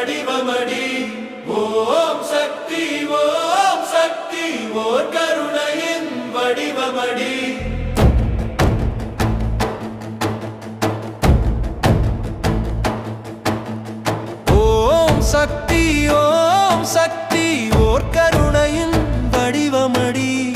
வடிவமடி. ஓம் சக்தி ஓம் சக்தி ஓர் கருணையின் வடிவமடி. ஓம் சக்தி ஓம் சக்தி ஓர் கருணையின் வடிவமடி.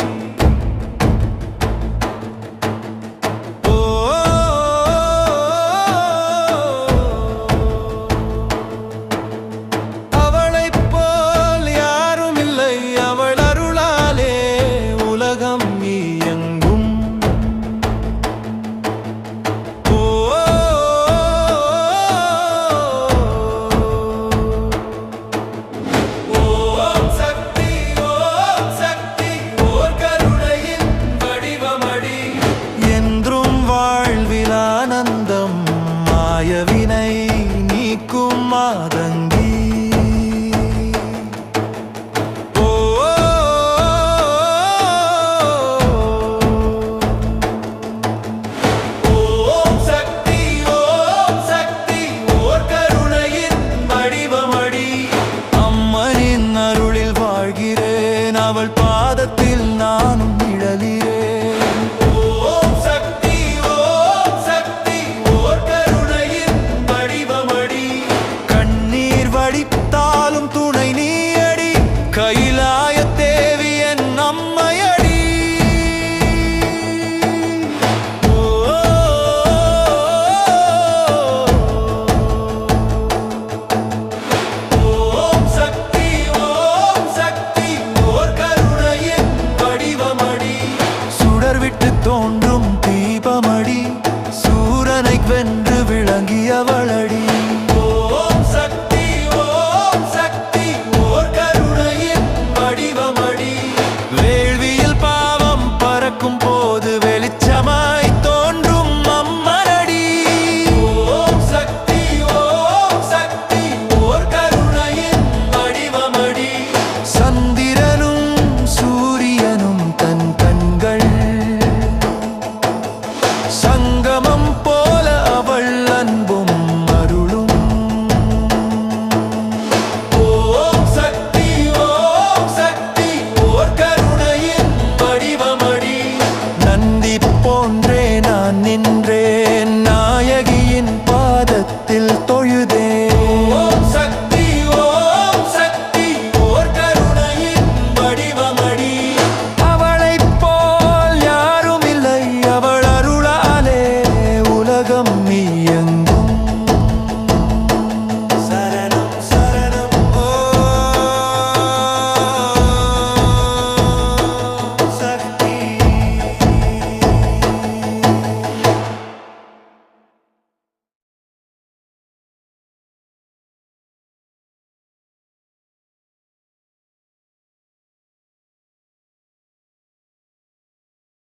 தவித்தாலும் துணை நீ Agamemnon.